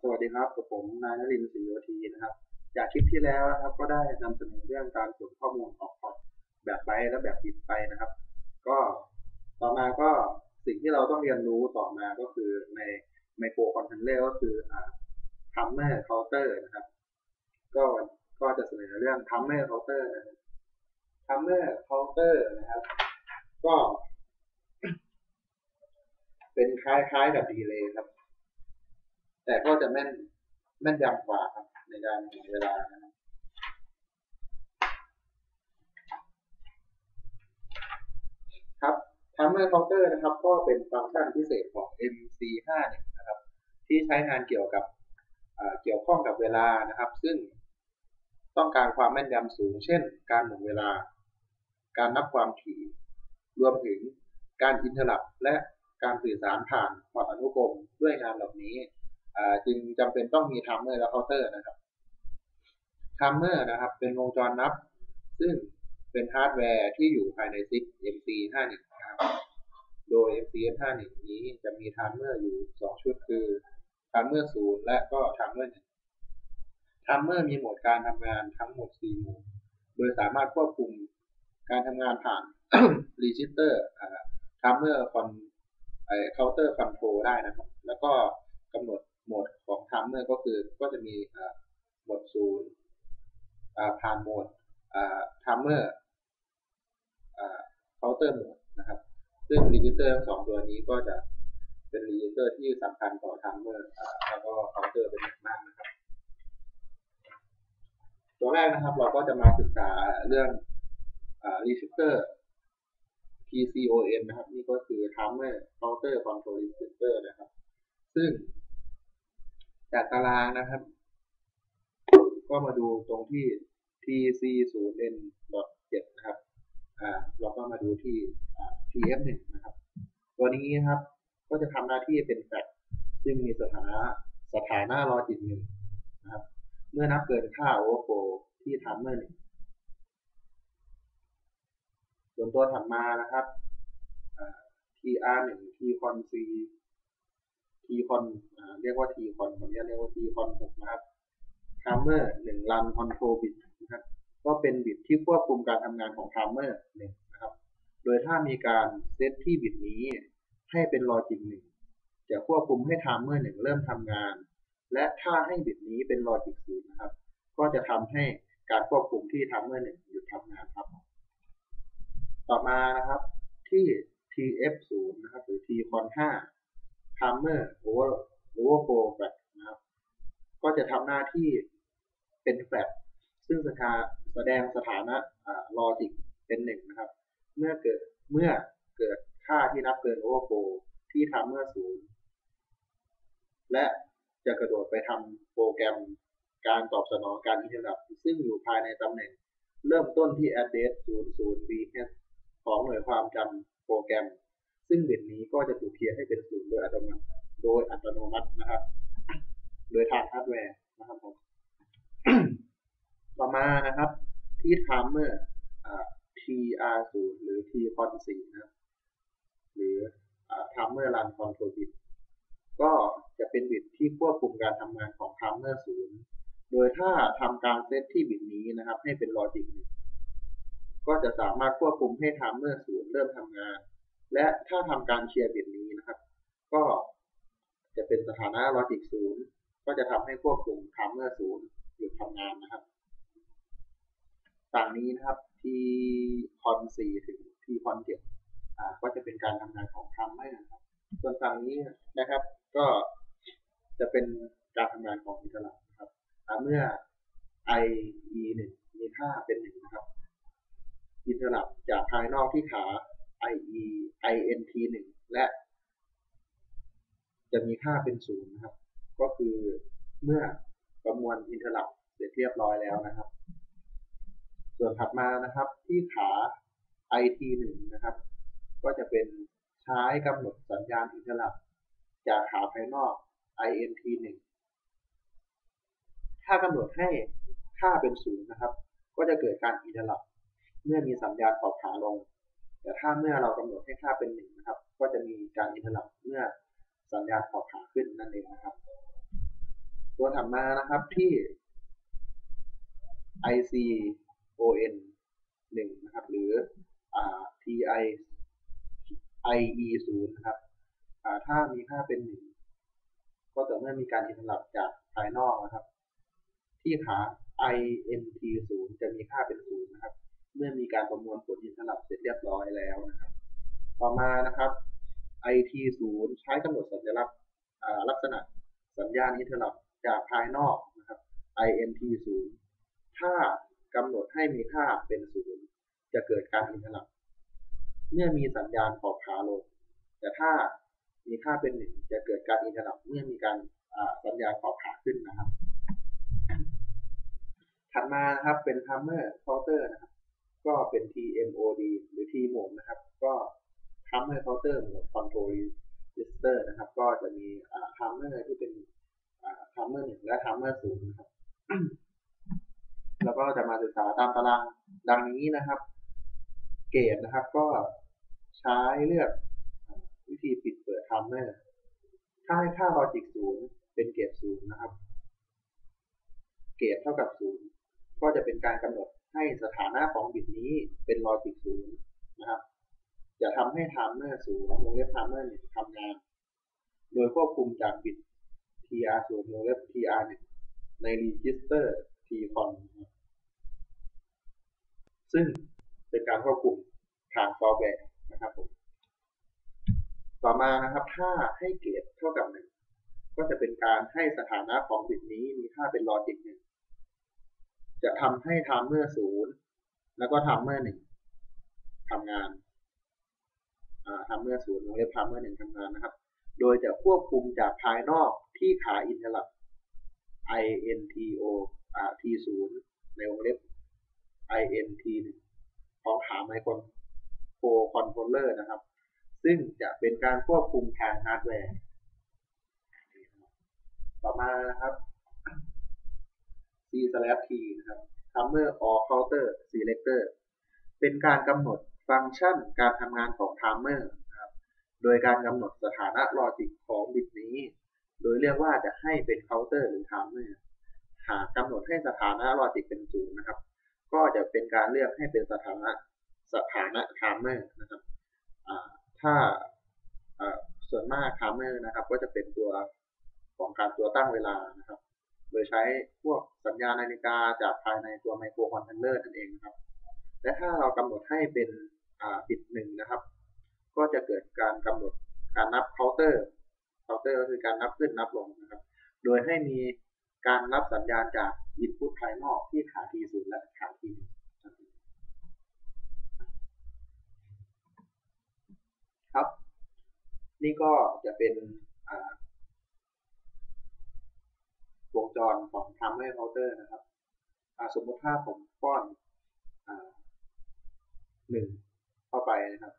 สวัสดีครับกับผมนายนรินทร์ศรีโยธีนะครับ จากคลิปที่แล้วนะครับ ก็ได้นำเสนอเรื่องการส่งข้อมูลออกพอร์ตแบบไบและแบบบิตไปนะครับ ก็ต่อมาก็สิ่งที่เราต้องเรียนรู้ต่อมาก็คือในไมโครคอนเทนเลอร์ก็คืออ่าทัมเมอร์เคาน์เตอร์นะครับ ก็ก็จะเสนอเรื่องทัมเมอร์เคาน์เตอร์ทัมเมอร์เคาน์เตอร์นะครับ ก็ เป็นคล้ายๆกับดีเลย์ครับ แต่ก็จะแม่นแม่นยำกว่าครับในการหมุนเวลานะครับครับ Timer Counter นะครับ ก็เป็นฟังก์ชันพิเศษของ MC51 นะครับ ที่ใช้งานเกี่ยวกับเกี่ยวข้องกับเวลานะครับ ซึ่งต้องการความแม่นยำสูง เช่น การหมุนเวลา การนับความถี่ รวมถึงการอินเทอร์ลับและการสื่อสารผ่านพอร์ตอนุกรมด้วยงานเหล่านี้ จึงจำเป็นต้องมีทัมเมอร์และเคาน์เตอร์นะครับทัมเมอร์นะครับ เป็นวงจรนับ ซึ่งเป็นฮาร์ดแวร์ที่อยู่ภายในซิป MC51 นะครับโดย MC51 นี้จะมีทัมเมอร์อยู่ 2 ชุดคือทัมเมอร์0และก็ทัมเมอร์1ทัมเมอร์มีโหมดการทำงานทั้งหมด 4 โหมด โดยสามารถควบคุมการทำงานผ่านรีจิสเตอร์ทัมเมอร์คอนเคาน์เตอร์คอนโทรได้นะครับ แล้วก็กำหนด หมดของทัมเมอร์ก็คือก็จะมีโหมดศูนย์ผ่านโหมดทัมเมอร์เคาน์เตอร์โหมดนะครับ ซึ่งรีจิสเตอร์ทั้งสองตัวนี้ก็จะเป็นรีจิสเตอร์ที่สำคัญต่อทัมเมอร์แล้วก็เคาน์เตอร์เป็นอย่างมากนะครับ ตัวแรกนะครับเราก็จะมาศึกษาเรื่องรีจิสเตอร์ TCON นะครับ นี่ก็คือ Timer Counter Control Register นะครับ ซึ่ง จากตารางนะครับ ก็มาดูตรงที่ TC0N.7 นะครับ อ่า เราก็มาดูที่ TF1 นะครับ ตัวนี้นะครับ ก็จะทำหน้าที่เป็นแฟลชซึ่งมีสถานะสถานะรอจิตหนึ่งนะครับ เมื่อนับเกินค่า overflow ที่ timer หนึ่งส่วนตัวถัดมานะครับ TR1 Tcon C Tcon เรียกว่า Tcon ผมจะเรียกว่า Tcon 6นะครับ Timer 1 Run Control Bit นะครับก็เป็นบิตที่ควบคุมการทำงานของ Timer 1นะครับ โดยถ้ามีการเซตที่บิตนี้ให้เป็น Logic 1จะควบคุมให้ Timer 1เริ่มทำงาน และถ้าให้บิตนี้เป็น Logic 0นะครับ ก็จะทำให้การควบคุมที่ Timer 1หยุดทำงานครับ ต่อมานะครับที่ TF0 นะครับหรือ Tcon 5 Timer Over Overflow Flash นะครับ ก็จะทำหน้าที่เป็นแฟลชซึ่งแสดงสถานะลอจิกเป็นหนึ่งนะครับ เมื่อเกิดเมื่อเกิดค่าที่นับเกิน Overflow ที่ Timer 0และจะกระโดดไปทำโปรแกรมการตอบสนองการอินเทอร์ลับซึ่งอยู่ภายในตำแหน่ง เริ่มต้นที่ address 00bh ของหน่วยความจำโปรแกรม ซึ่งบิตนี้ก็จะถูกเคลียร์ให้เป็นศูนย์โดยอัตโนมัติโดยอัตโนมัตินะครับ โดยทางฮาร์ดแวร์นะครับผมต่อมานะครับ ที่ timer TR0 หรือ Tcon4 นะครับหรือ timer run control bit ก็จะเป็นบิตที่ควบคุมการทำงานของ timer 0โดยถ้าทำการเซตที่บิตนี้นะครับ ให้เป็น logic 1ก็จะสามารถควบคุมให้ timer 0เริ่มทำงาน และถ้าทำการเคลียร์บิตนี้นะครับ ก็จะเป็นสถานะ logic 0ก็จะทำให้ควบคุม timer 0หยุดทำงานนะครับฝั่งนี้นะครับที่คอน4ถึงที่คอน7อ่าก็จะเป็นการทำงานของ timer นะครับ ส่วนฝั่งนี้นะครับ ก็จะเป็นการทำงานของอินเทอร์ลับนะครับเมื่อ IE 1มีค่าเป็น1นะครับอินเทอร์ลับจากภายนอกที่ขา IE INT 1และ จะมีค่าเป็น0นะครับ ก็คือเมื่อประมวลอินเทอร์ลับเสร็จเรียบร้อยแล้วนะครับ ส่วนถัดมานะครับที่ขา IT 1นะครับ ก็จะเป็นใช้กำหนดสัญญาณอินเทอร์ลับจากขาภายนอก INT 1ถ้ากำหนดให้ค่าเป็นศูนย์นะครับ ก็จะเกิดการอินเทอร์ลับเมื่อมีสัญญาณขอบขาลง แต่ถ้าเมื่อเรากำหนดให้ค่าเป็นหนึ่งนะครับ ก็จะมีการอินเทอร์ลับเมื่อสัญญาณขอบขาขึ้นนั่นเองนะครับ ตัวถัดมานะครับที่ ICON 1นะครับ หรือ TI IE 0นะครับถ้ามีค่าเป็น 1 ก็ต่อเมื่อมีการอินทลับจากภายนอกนะครับ ที่ขา INT 0จะมีค่าเป็น0นะครับ เมื่อมีการประมวลผลอินทลับเสร็จเรียบร้อยแล้วนะครับ ต่อมานะครับ IT 0 ใช้กำหนดสัญลักษณ์ลักษณะสัญญาณอินเทอร์ลับจากภายนอกนะครับ int 0ถ้ากำหนดให้มีค่าเป็น 0 จะเกิดการอินเทอร์ลับเมื่อมีสัญญาณขอบขาลง แต่ถ้ามีค่าเป็น 1 จะเกิดการอินเทอร์ลับเมื่อมีการสัญญาณขอบขาขึ้นนะครับ ถัดมานะครับเป็น timer counter นะครับ ก็เป็น TMOD หรือ TMOD นะครับ ก็ timer counter mode control register นะครับ ก็จะมี timer ที่เป็น timer หนึ่งและ timer ศูนย์นะครับ แล้วก็จะมาศึกษาตามตารางดังนี้นะครับ เกตนะครับ ก็ใช้เลือกวิธีปิดเปิด timer ถ้าให้ค่า logic ศูนย์เป็นเกตศูนย์นะครับ เกตเท่ากับศูนย์ก็จะเป็นการกำหนด ให้สถานะของบิตนี้เป็น logic ศูนย์นะครับ จะทำให้ timer ศูนย์วงเล็บ timer หนึ่งทำงาน โดยควบคุมจากบิต tr ศูนย์วงเล็บ tr หนึ่งใน register tcon ซึ่งเป็นการควบคุมทางซอฟต์แวร์นะครับผมต่อมานะครับถ้าให้เกตเท่ากับหนึ่งก็จะเป็นการให้สถานะของบิตนี้มีค่าเป็นลอจิกหนึ่ง จะทำให้ทามเมอร์ศูนย์แล้วก็ทามเมอร์หนึ่งทำงานทามเมอร์ศูนย์วงเล็บทามเมอร์หนึ่งทำงานนะครับ โดยจะควบคุมจากภายนอกที่ขาอินเทอร์ลับ INTO T0 ในวงเล็บ INT 1ของขาไมโครโฟคอนโทรลเลอร์นะครับ ซึ่งจะเป็นการควบคุมทางฮาร์ดแวร์ ต่อมานะครับ C T นะครับ Timer or Counter Selector เป็นการกำหนดฟังก์ชันการทำงานของ Timer นะครับ โดยการกำหนดสถานะลอจิกของบิตนี้ โดยเรียกว่าจะให้เป็น Counter หรือ Timer หากกำหนดให้สถานะลอจิกเป็นศูนย์นะครับ ก็จะเป็นการเลือกให้เป็นสถานะสถานะ timer นะครับถ้าส่วนมาก timer นะครับ ก็จะเป็นตัวของการตัวตั้งเวลานะครับ โดยใช้พวกสัญญาณนาฬิกาจากภายในตัวไมโครคอนโทรลเลอร์นั่นเองนะครับ และถ้าเรากำหนดให้เป็นบิตหนึ่งนะครับ ก็จะเกิดการกำหนดการนับเคาน์เตอร์เคาน์เตอร์ก็คือการนับขึ้นนับลงนะครับ โดยให้มีการรับสัญญาณจากอินพุตภายนอกที่ขาทีศูนย์และขาทีหนึ่งครับ นี่ก็จะเป็น วงจรของทำให้เคาน์เตอร์นะครับสมมติถ้าผมป้อนหนึ่งเข้าไปนะครับ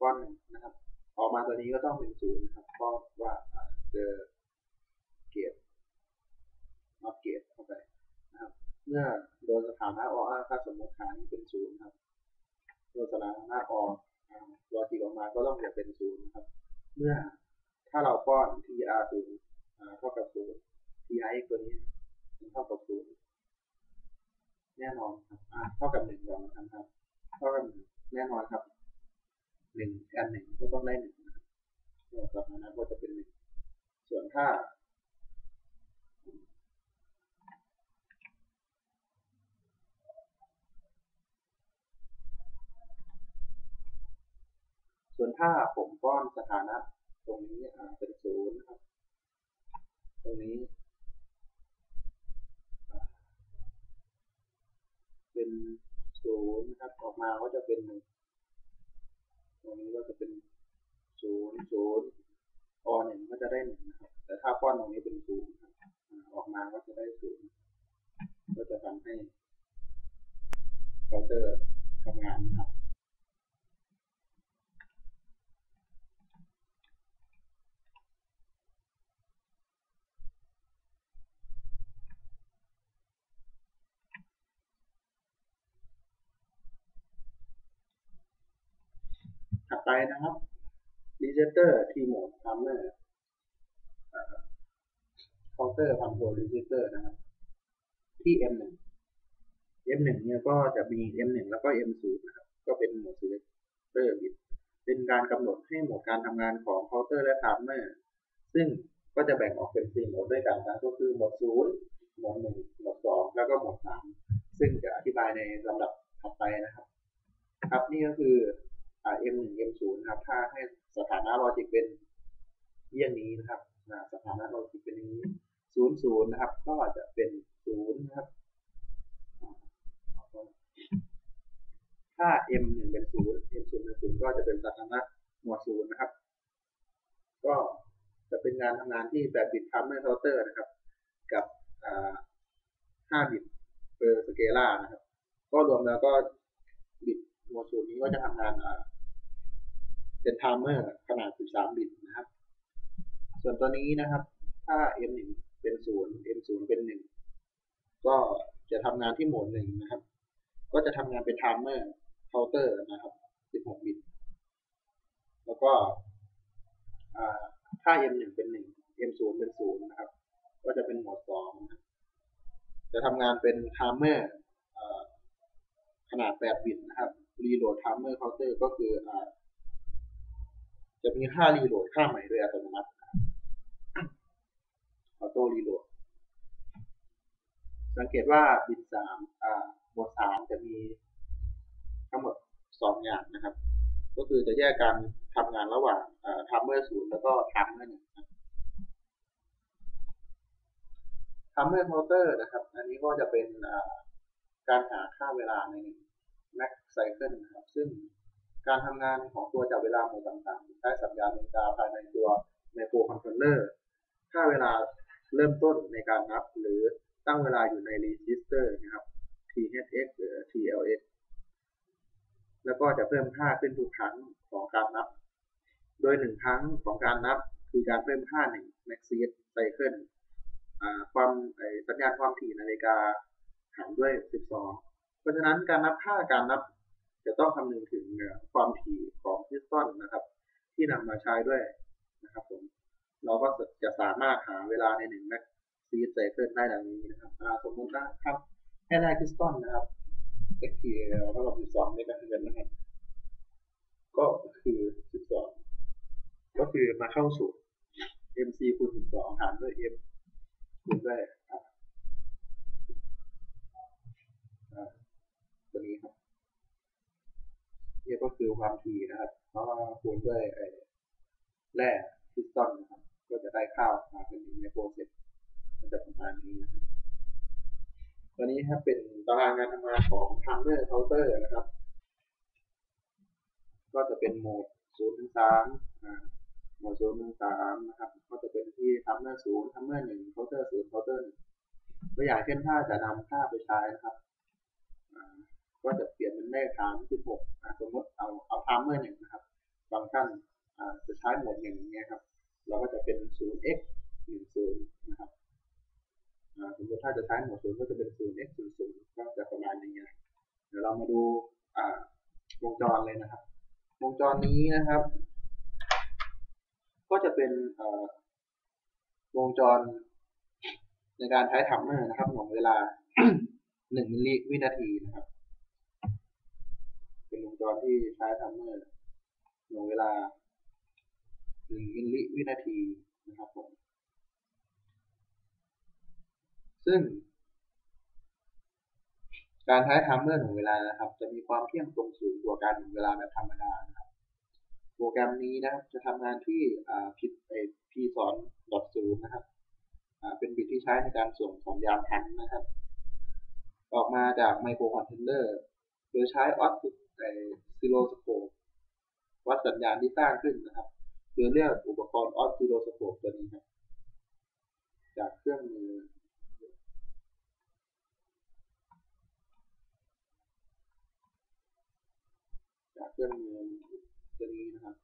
ป้อนหนึ่งนะครับ ออกมาตัวนี้ก็ต้องเป็นศูนย์นะครับเพราะว่าเจอเกียร์นอตเกียร์เข้าไปนะครับ เมื่อโดนสถานะออาถ้าสมมติฐานเป็นศูนย์ครับโดนสถานะออลอจิกออกมาก็ต้องเป็นศูนย์นะครับ เมื่อถ้าเราป้อน tr ศูนย์เท่ากับศูนย์ ti ตัวนี้เท่ากับศูนย์แน่นอนครับเท่ากับหนึ่งก่อนนะครับเท่ากับหนึ่งแน่นอนครับหนึ่งแอนหนึ่งก็ต้องได้หนึ่งนะครับสถานะก็จะเป็นหนึ่งส่วนถ้าส่วนถ้าผมป้อนสถานะตรงนี้เป็นศูนย์นะครับ ตรงนี้ เป็นศูนย์นะครับ ออกมาก็จะเป็นหนึ่งตรงนี้ก็จะเป็นศูนย์ศูนย์อหนึ่งก็จะได้หนึ่งนะครับ แต่ถ้าป้อนตรงนี้เป็นศูนย์ออกมาก็จะได้ศูนย์ก็จะทำให้เคาน์เตอร์ทำงานนะครับ ไปนะครับ register t mode timer เคาน์เตเตอร์พันโทรรีจิสเตอร์นะครับ ที่ M1 M1 เนี่ยก็จะมี M1 แล้วก็ M0 นะครับ ก็เป็นโหมด selector bit เป็นการกำหนดให้โหมดการทำงานของเคาน์เตอร์และ timer ซึ่งก็จะแบ่งออกเป็น4โหมดด้วยกันนะก็คือโหมด0โหมด1โหมด2แล้วก็โหมด3ซึ่งจะอธิบายในลำดับถัดไปนะครับ ครับนี่ก็คือ M1 M0 นะครับ ถ้าให้สถานะลอจิกเป็นเยี่ยงนี้นะครับสถานะลอจิกเป็นอย่างนี้00นะครับ ก็จะเป็น0นะครับ ถ้า M1 เป็น0 M0 เป็น0ก็จะเป็นสถานะหมวด0นะครับ ก็จะเป็นงานทำงานที่แบบบิตทัมเมอร์เคาน์เตอร์นะครับ กับ5บิตเปอร์สเกลานะครับ ก็รวมแล้วก็บิตหมวด0นี้ก็จะทำงาน เป็นไทม์เมอร์ขนาด 13 บิตนะครับ ส่วนตัวนี้นะครับ ถ้า M1 เป็น 0 M0 เป็น 1 ก็จะทำงานที่โหมด 1 นะครับ ก็จะทำงานเป็นไทม์เมอร์เคาน์เตอร์นะครับ 16 บิต แล้วก็ถ้า M1 เป็น 1 M0 เป็น 0 นะครับ ก็จะเป็นโหมด2นะจะทำงานเป็นไทม์เมอร์ขนาด 8 บิตนะครับ reload timer counter ก็คืออ จะมีค่า reload ค่าใหม่โดยอัตโนมัติ auto reload สังเกตว่าบิต3หมวด3จะมีทั้งหมด2องอย่างนะครับ ก็คือจะแยกการทำงานระหว่าง timer 0แล้วก็ timer 1 timer counter นะครับ อันนี้ก็จะเป็นการหาค่าเวลาในแม็กไซเคิลนะครับ ซึ่ง การทำงานของตัวจับเวลาโหมดต่างๆใช้สัญญาณนาฬิกาภายในตัวไมโครคอนโทรลเลอร์ค่าเวลาเริ่มต้นในการนับ หรือตั้งเวลาอยู่ในรีจิสเตอร์นะครับ THX หรือ TLX แล้วก็จะเพิ่มค่าขึ้นทุกครั้งของการนับ โดยหนึ่งครั้งของการนับคือการเพิ่มค่าหนึ่ง Maxis Cycle ความสัญญาณความถี่นาฬิกาหารด้วย 12 เพราะฉะนั้นการนับค่าการนับ จะต้องคำนึงถึงความถี่ของพิสตันนะครับ ที่นำมาใช้ด้วยนะครับผมเราก็จะสามารถหาเวลาในหนึ่งแม็กซีไซเคิลได้ดังนี้นะครับสมมตินะครับให้ได้พิสตันนะครับ XTL เท่ากับ12เมกะเฮิรตซ์นะครับ ก็คือ12ก็คือมาเข้าสู่ MC คูณ12หารด้วย M คูณด้วยตัวนี้ครับ นี่ก็คือความถี่นะครับเพราะว่าคูณด้วยแร่พิสตันนะครับ ก็จะได้ข้าวมาเป็นหนึ่งในโปรเซสมันจะประมาณนี้นะครับตัวนี้ครับเป็นตารางงานทำงานของ timer counter นะครับ ก็จะเป็นโหมด0ถึง3โหมด0ถึง3นะครับ ก็จะเป็นที่ timer 0 timer 1 counter 0 counter 1ตัวอย่างเช่นถ้าจะนำค่าไปใช้นะครับ ก็จะเปลี่ยนเป็นเลขฐาน16สมมติเอาเอา timer 1นะครับฟังก์ชันจะใช้หมดอย่างเงี้ยครับ เราก็จะเป็น 0x 10นะครับสมมติถ้าจะใช้หมด0ก็จะเป็น 0x 00ก็จะประมาณนี้นะเดี๋ยวเรามาดูวงจรเลยนะครับ วงจรนี้นะครับ ก็จะเป็นวงจรในการใช้ทัมเมอร์นะครับหน่วงเวลา1มิลลิวินาทีนะครับ เป็นวงจรที่ใช้ทัมเมอร์หน่วงเวลา1มิลลิวินาทีนะครับผม ซึ่ง การใช้ทัมเมอร์หน่วงเวลานะครับ จะมีความเที่ยงตรงสูงกว่าการหน่วงเวลาแบบธรรมดานะครับ โปรแกรมนี้นะครับ จะทำงานที่ผิดไอพีสอนดอทศูนย์นะครับเป็นบิตที่ใช้ในการส่งสัญญาณพันนะครับ ออกมาจากไมโครคอนโทรลเลอร์โดยใช้ออส ซิโลสโคปวัดสัญญาณที่สร้างขึ้นนะครับโดยเลือกอุปกรณ์ออสซิโลสโคปตัวนี้ครับจากเครื่องมือจากเครื่องมือตัวนี้นะครับ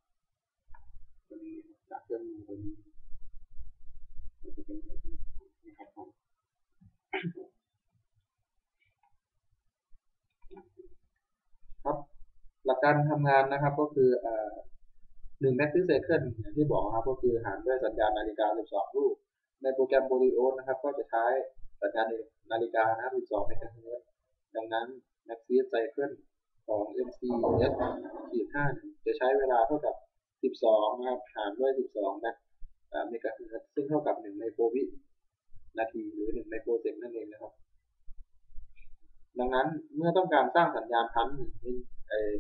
ตัวนี้จากเครื่องมือตัวนี้จะเป็นแบบนี้นะครับผมครับ หลักการทำงานนะครับก็คือหนึ่งแม็กซิเซเคิลอย่างที่บอกครับก็คือหารด้วยสัญญาณนาฬิกา 12 ลูก ในโปรแกรมโบริโอนะครับ ก็จะใช้สัญญาณนาฬิกานะครับ12เมกะเฮิรตซ์ดังนั้น Maxis Cycle ของ MCS ขีด5จะใช้เวลาเท่ากับ 12 นะครับ หารด้วย 12นะเมกะเฮิรตซ์ซึ่งเท่ากับ 1 ไมโครวินาทีหรือ 1 ไมโครเซกนั่นเองนะครับ ดังนั้นเมื่อต้องการสร้างสัญญาณพัน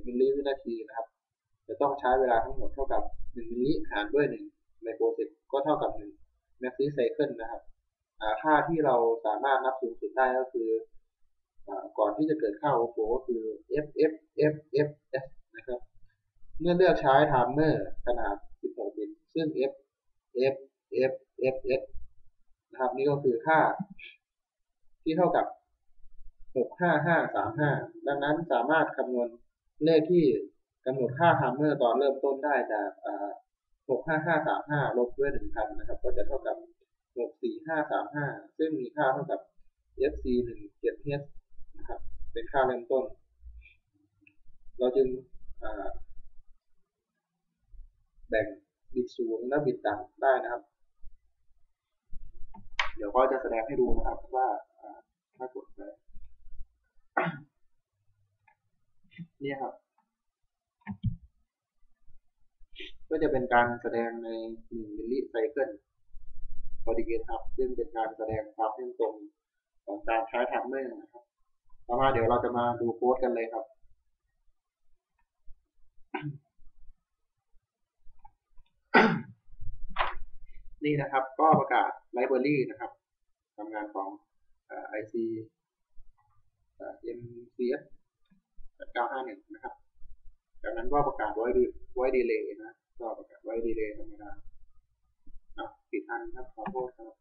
มิลลิวินาทีนะครับ จะต้องใช้เวลาทั้งหมดเท่ากับ1มิลลิหารด้วย1ไมโครเซกก็เท่ากับ1 Maxis Cycle นะครับค่าที่เราสามารถนับสูงสุดได้ก็คือก่อนที่จะเกิดค่าโอโฟก็คือ f f f f s นะครับ เมื่อเลือกใช้ไทม์เมอร์ขนาด 16 บิต ซึ่ง f f f f s นะครับ นี่ก็คือค่าที่เท่ากับ 65535ดังนั้นสามารถคำนวณเลขที่กำหนดค่าไทม์เมอร์ตอนเริ่มต้นได้จาก65535ลบด้วย1,000นะครับ ก็จะเท่ากับ64535ซึ่งมีค่าเท่ากับ fc 17 h นะครับ เป็นค่าเริ่มต้น เราจึงแบ่งบิตสูงและบิตต่ำได้นะครับ เดี๋ยวก็จะแสดงให้ดูนะครับว่าถ้ากดไป นี่ครับ ก็จะเป็นการแสดงใน1มิลลิไซเคิลพอดีครับ ซึ่งเป็นการแสดงความเส้นตรงของการใช้ทัมเมอร์นะครับต่อมาเดี๋ยวเราจะมาดูโค้ดกันเลยครับนี่นะครับก็ประกาศไลบรารีนะครับทำงานของ IC MCS 951 นะครับ จากนั้นก็ประกาศไว้ดีไว้ดีเลย์นะ ก็ประกาศไว้ดีเลย์ธรรมดาปิดอันครับ ขอโทษครับ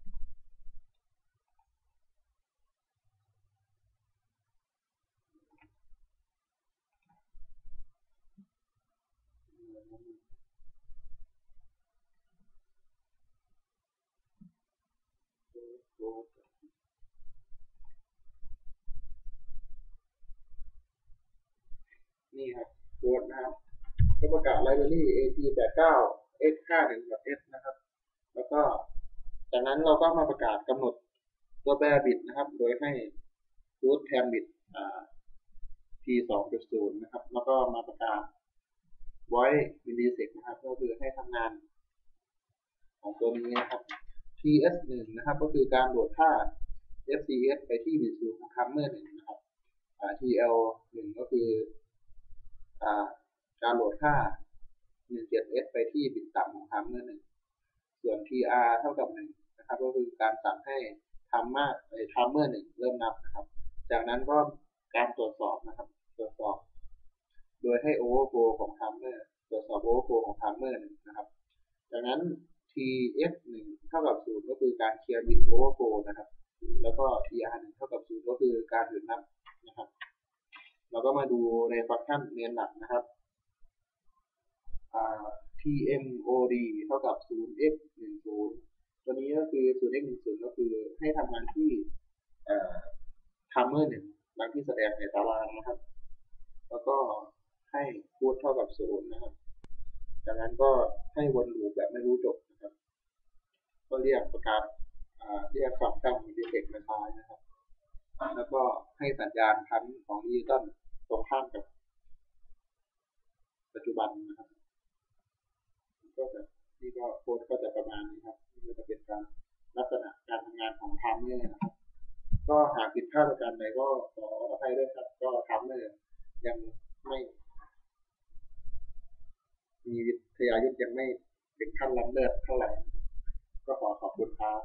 นี่ครับโค้ด นะครับก็ประกาศไลบรารี AT89 X51 กับ S นะครับ แล้วก็จากนั้นเราก็มาประกาศกำหนดตัวแปรบิตนะครับ โดยให้รูทแทนบิต T 2.0 นะครับ แล้วก็มาประกาศ void millisec นะครับ ก็คือให้ทำงานของตัวนี้นะครับ TS 1 นะครับ ก็คือการโหลดค่า FCS ไปที่บิตสูงของคัมเมอร์หนึ่งนะครับ TL 1 ก็คืออ การโหลดค่า 17S ไปที่บิตต่ำของคัมเมอร์หนึ่ง ส่วน TR เท่ากับ1นะครับ ก็คือการสั่งให้ทำมากไอ้ทัมเมอร์หนึ่งเริ่มนับนะครับ จากนั้นก็การตรวจสอบนะครับ ตรวจสอบ โดยให้ overflow ของทัมเมอร์ตรวจสอบ overflow ของทัมเมอร์หนึ่งนะครับ จากนั้น TS 1เท่ากับ0ก็คือการเคลียร์บิต overflow นะครับ แล้วก็ TR 1เท่ากับ0ก็คือการหยุดนับนะครับ เราก็มาดูในฟังก์ชันเรียนหลักนะครับ TMOD เท่ากับ 0x 10ตัวนี้ก็คือ 0x 10ก็คือให้ทำงานที่ทัมเมอร์หนึ่งดังที่แสดงในตารางนะครับ แล้วก็ให้คูดเท่ากับ 0 นะครับ จากนั้นก็ให้วนลูปแบบไม่รู้จบนะครับ ก็เรียกประกาศเรียกฟังก์ชันมิดิเทคมาใช้นะครับ แล้วก็ให้สัญญาณพันของดิจิตอลตรงข้ามกับปัจจุบันนะครับ ก็จะนี่ก็โค้ดก็จะประมาณนี้ครับนี่ก็จะเป็นการลักษณะการทำงานของทามเมอร์นะครับก็หากผิดพลาดประการใดก็ขออภัยด้วยครับ ก็ทามเมอร์ยังไม่ มีวิทยายุทธยังไม่ถึงขั้นล้ำเลิศเท่าไหร่ ก็ขอขอบคุณครับ